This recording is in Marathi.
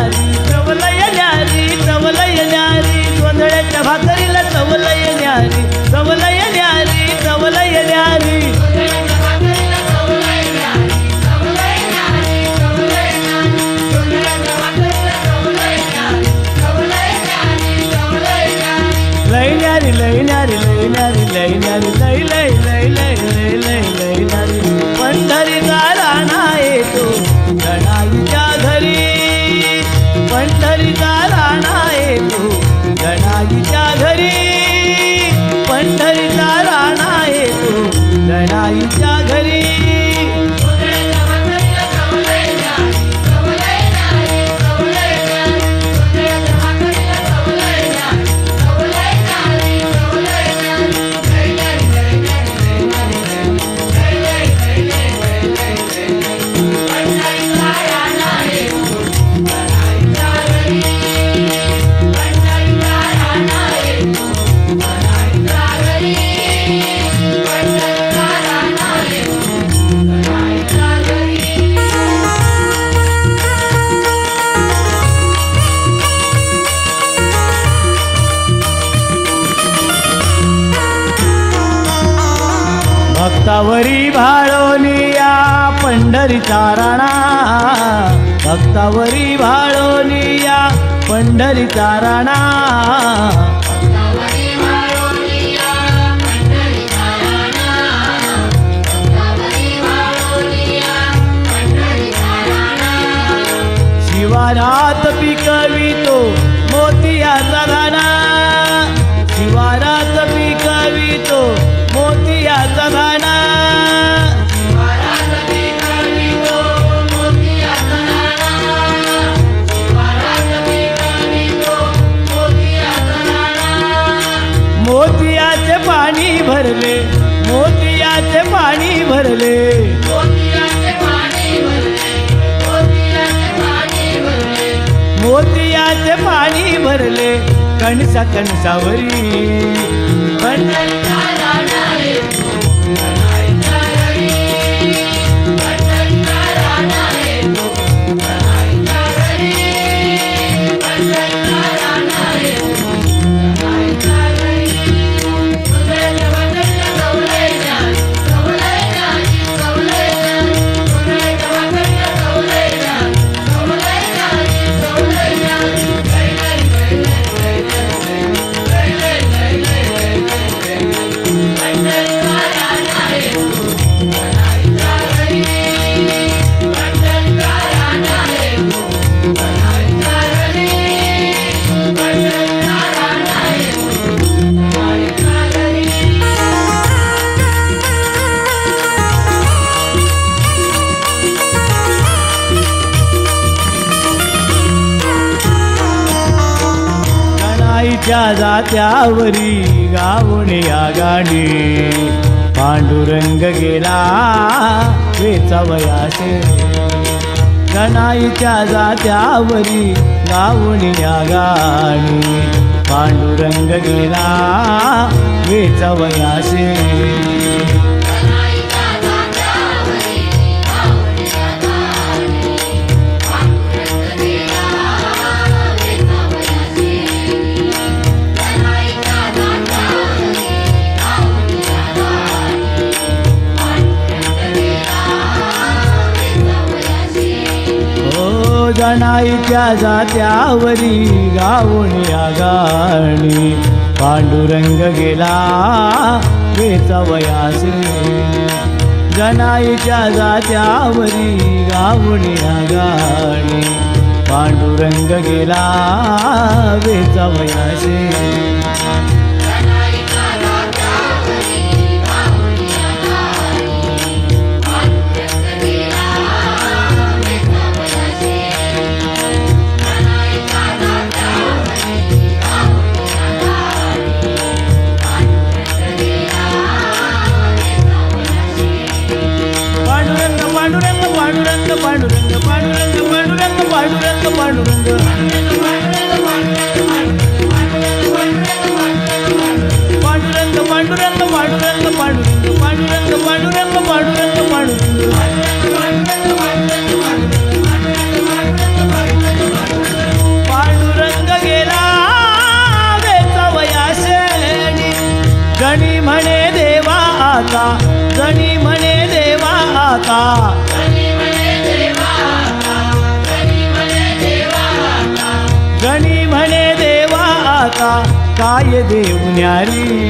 न्यारी चवलय न्यारी चवलय न्यारी गोंधळ्याच्या भाकरीला चवलय न्यारी चवलय न्यारी चवलय न्यारी. लय न्यारी लय न्यारी लय न्यारी लय न्यारी लय लय लय शरणाईच्या घरी भक्तावरी भाळोनिया पंढरीचा राणा. भक्तावरी भाळोनिया पंढरीचा राणा. शिवारात पिकवितो भरले मोतियाचे पाणी भरले. मोतियाचे पाणी भरले कणसा कणसावरी. आईच्या जात्यावरी गावणे या गाणी. पांडुरंग गेला वेचावयासे गणाईच्या जात्यावरी गावणे या गाणी. पांडुरंग गेला वेचावयासे नाईच्या जात्यावरी जात्यावरी या आगाणी पांडुरंग गेला वेचा वयासी. जनाईच्या जात्यावरी हा गाणी. पांडुरंग गेला वेचा वयासी. மடுங்க काय देऊ न्यारी